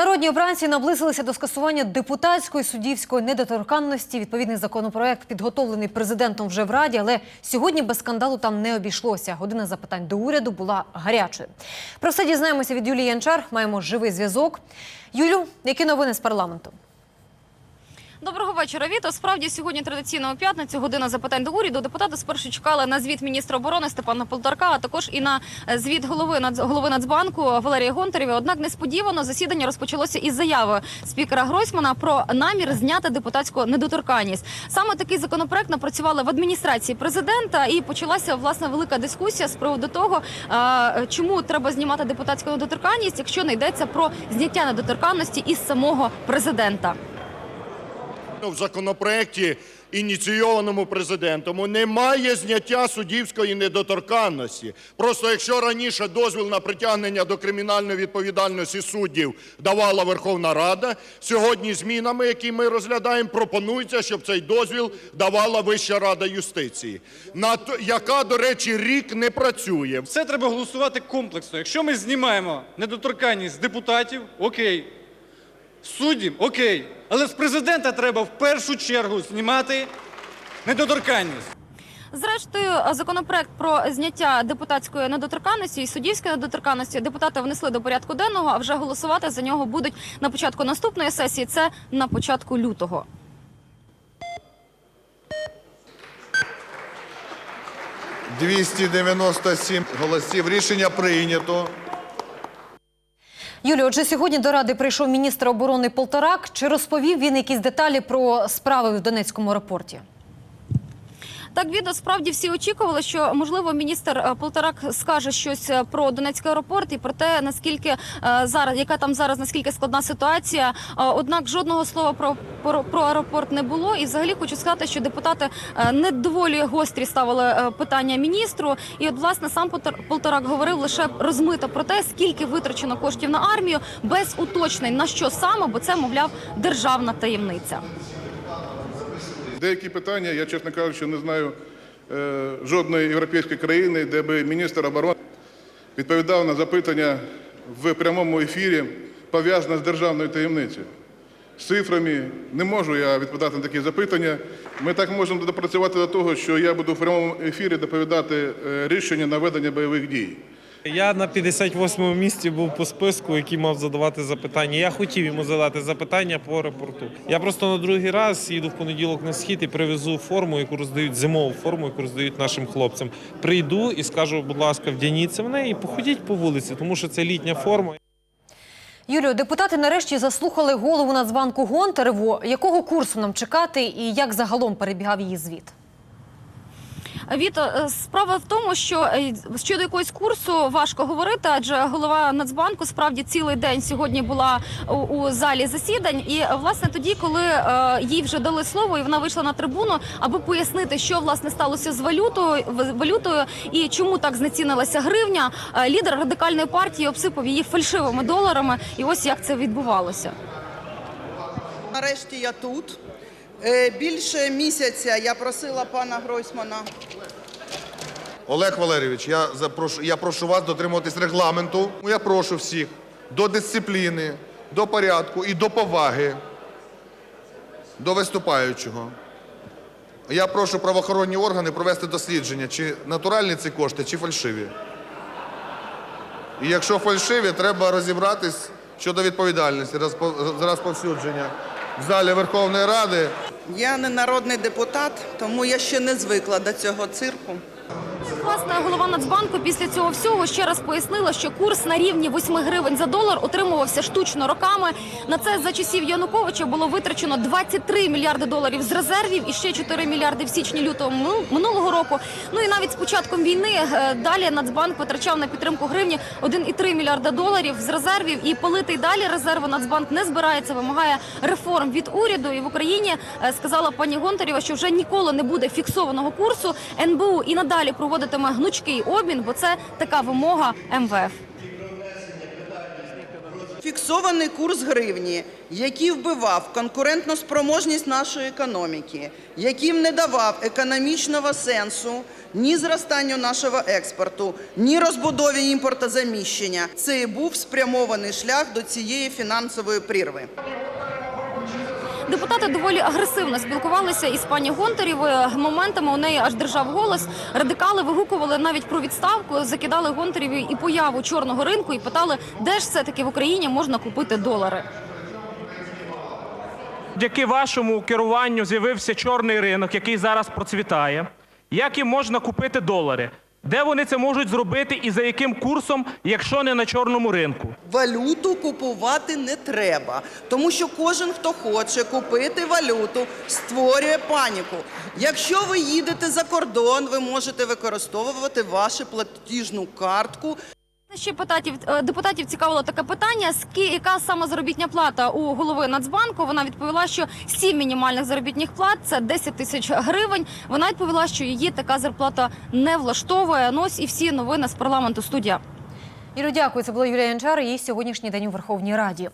Народні обранці наблизилися до скасування депутатської суддівської недоторканності. Відповідний законопроект підготовлений президентом вже в раді, але сьогодні без скандалу там не обійшлося. Година запитань до уряду була гарячою. Про все дізнаємося від Юлії Янчар. Маємо живий зв'язок. Юлю, які новини з парламенту? Доброго вечора. Віто. Справді сьогодні традиційно у п'ятницю година запитань до уряду. Депутати спершу чекали на звіт міністра оборони Степана Полтарка, а також і на е, звіт голови Нац- голови Нацбанку Валерія Гонтарєва. Однак несподівано засідання розпочалося із заяви спікера Гройсмана про намір зняти депутатську недоторканність. Саме такий законопроект напрацювали в адміністрації президента, і почалася власне велика дискусія з приводу того, е, чому треба знімати депутатську недоторканність, якщо не йдеться про зняття недоторканності із самого президента. В законопроекті, ініційованому президентом, немає зняття суддівської недоторканності. Просто якщо раніше дозвіл на притягнення до кримінальної відповідальності суддів давала Верховна Рада, сьогодні змінами, які ми розглядаємо, пропонується, щоб цей дозвіл давала Вища Рада юстиції, яка, до речі, рік не працює. Це треба голосувати комплексно. Якщо ми знімаємо недоторканність депутатів, окей. Суддів, окей. Але з президента треба в першу чергу знімати недоторканність. Зрештою, законопроект про зняття депутатської недоторканності і суддівської недоторканності депутати внесли до порядку денного, а вже голосувати за нього будуть на початку наступної сесії. Це на початку лютого. – 297 голосів. Рішення прийнято. Юлію, отже, сьогодні до ради прийшов міністр оборони Полторак. Чи розповів він якісь деталі про справи в Донецькому аеропорті? Так, відео справді всі очікували, що можливо міністр е, Полторак скаже щось е, про Донецький аеропорт і про те, наскільки е, зараз, яка там зараз наскільки складна ситуація. Однак жодного слова про, про, про аеропорт не було. І взагалі хочу сказати, що депутати не доволі гострі ставили питання міністру. І от власне сам Полтор- Полторак говорив лише розмито про те, скільки витрачено коштів на армію, без уточнень на що саме, бо це мовляв державна таємниця. Деякі питання, я, чесно кажучи, не знаю е, жодної європейської країни, де би міністр оборони відповідав на запитання в прямому ефірі, пов'язане з державною таємницею. З цифрами не можу я відповідати на такі запитання. Ми так можемо допрацювати до того, що я буду в прямому ефірі доповідати е, рішення на ведення бойових дій. Я на 58-му місці був по списку, який мав задавати запитання. Я хотів йому задати запитання по аеропорту. Я просто на другий раз їду в понеділок на схід і привезу форму, яку роздають зимову форму, яку роздають нашим хлопцям. Прийду і скажу, будь ласка, вдяніться в неї і походіть по вулиці, тому що це літня форма. Юлію, депутати нарешті заслухали голову Нацбанку Гонтареву. Якого курсу нам чекати і як загалом перебігав її звіт? Віто, е, справа в тому, що е, щодо якогось курсу важко говорити, адже голова Нацбанку справді цілий день сьогодні була у, у залі засідань. І власне тоді, коли е, їй вже дали слово, і вона вийшла на трибуну, аби пояснити, що власне сталося з валютою, валютою і чому так знецінилася гривня, е, лідер радикальної партії обсипав її фальшивими доларами. І ось як це відбувалося. Нарешті я тут. Більше місяця я просила пана Гройсмана Олег Валерійович, я, запрошу, я прошу вас дотримуватись регламенту. Я прошу всіх до дисципліни, до порядку і до поваги до виступаючого. Я прошу правоохоронні органи провести дослідження, чи натуральні ці кошти, чи фальшиві. І якщо фальшиві, треба розібратись щодо відповідальності за розповсюдження в залі Верховної Ради. Я не народний депутат, тому я ще не звикла до цього цирку. Власне, голова Нацбанку після цього всього ще раз пояснила, що курс на рівні 8 гривень за долар утримувався штучно роками. На це за часів Януковича було витрачено 23 мільярди доларів з резервів і ще 4 мільярди в січні-лютого минулого року. Ну і навіть з початком війни е, далі Нацбанк витрачав на підтримку гривні 1,3 мільярда доларів з резервів. І палити й далі резерви Нацбанк не збирається, вимагає реформ від уряду. І в Україні е, сказала пані Гонтарєва, що вже ніколи не буде фіксованого курсу. НБУ і надалі проводитиме гнучкий обмін, бо це така вимога МВФ. Фіксований курс гривні, який вбивав конкурентну спроможність нашої економіки, яким не давав економічного сенсу ні зростанню нашого експорту, ні розбудові імпортозаміщення. Це і був спрямований шлях до цієї фінансової прірви. Депутати доволі агресивно спілкувалися із пані Гонтарєвою. Моментами у неї аж держав голос. Радикали вигукували навіть про відставку, закидали Гонтарєві і появу чорного ринку і питали, де ж все-таки в Україні можна купити долари. Завдяки вашому керуванню з'явився чорний ринок, який зараз процвітає. Як їм можна купити долари? Де вони це можуть зробити і за яким курсом, якщо не на чорному ринку? Валюту купувати не треба, тому що кожен, хто хоче купити валюту, створює паніку. Якщо ви їдете за кордон, ви можете використовувати вашу платіжну картку. Ще питатів, е, депутатів цікавило таке питання: скі, яка саме заробітня плата у голови Нацбанку? Вона відповіла, що сім мінімальних заробітних плат це 10 тисяч гривень. Вона відповіла, що її така зарплата не влаштовує. Ну ось і всі новини з парламенту студія. Іро, дякую. Це була Юлія Янчар і сьогоднішній день у Верховній Раді.